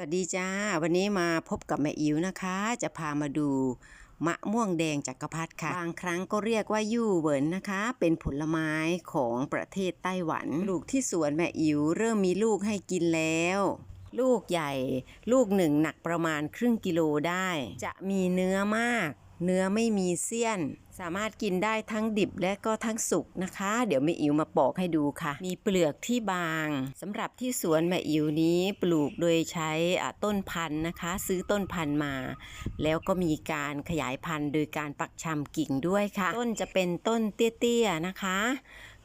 สวัสดีจ้า วันนี้มาพบกับแม่อิ๋วนะคะ จะพามาดูมะม่วงแดงจักรพรรดิค่ะ บางครั้งก็เรียกว่ายู่เหวินนะคะ เป็นผลไม้ของประเทศไต้หวัน ลูกที่สวนแม่อิ๋วเริ่มมีลูกให้กินแล้ว ลูกใหญ่ ลูกหนึ่งหนักประมาณครึ่งกิโลได้ จะมีเนื้อมาก เนื้อไม่มีเสี้ยน สามารถกินได้ทั้งดิบและก็ทั้งสุกนะคะ เดี๋ยวแม่อิ๋วมาปอกให้ดูค่ะ มีเปลือกที่บางสำหรับที่สวนแม่อิ๋วนี้ปลูกโดยใช้ต้นพันธุ์นะคะ ซื้อต้นพันธุ์มา แล้วก็มีการขยายพันธุ์ โดยการปักชำกิ่งด้วยค่ะ ต้นจะเป็นต้นเตี้ยๆนะคะ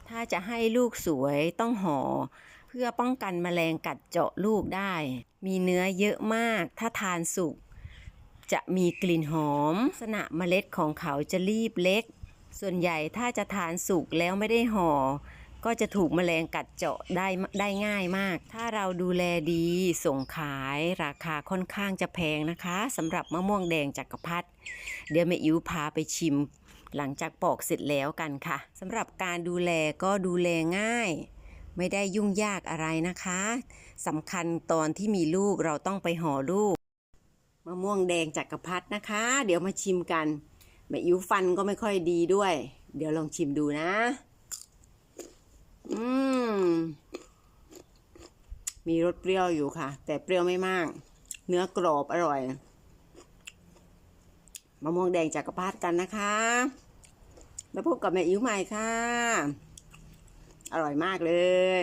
ถ้าจะให้ลูกสวยต้องห่อเพื่อป้องกันแมลงกัดเจาะลูกได้ มีเนื้อเยอะมากถ้าทานสุก จะมีกลิ่นหอม ลักษณะเมล็ดของเขาจะรีบเล็ก ส่วนใหญ่ถ้าจะทานสุกแล้วไม่ได้ห่อ ก็จะถูกแมลงกัดเจาะได้ได้ง่ายมาก ถ้าเราดูแลดีส่งขายราคาค่อนข้างจะแพงนะคะสำหรับมะม่วงแดงจักรพรรดิเดี๋ยวแม่อิ๋วพาไปชิม หลังจากปอกเสร็จแล้วกันค่ะสำหรับการดูแลก็ดูแลง่ายไม่ได้ยุ่งยากอะไรนะคะสำคัญตอนที่มีลูกเราต้องไปห่อลูก มะม่วงแดงจักรพรรดินะคะ เดี๋ยวมาชิมกันแม่อิ๋วฟันก็ไม่ค่อยดีด้วย เดี๋ยวลองชิมดูนะ อืม มีรสเปรี้ยวอยู่ค่ะ แต่เปรี้ยวไม่มาก เนื้อกรอบอร่อย มะม่วงแดงจักรพรรดิกันนะคะ แล้วพบกับแม่อิ๋วใหม่ค่ะ อร่อยมากเลย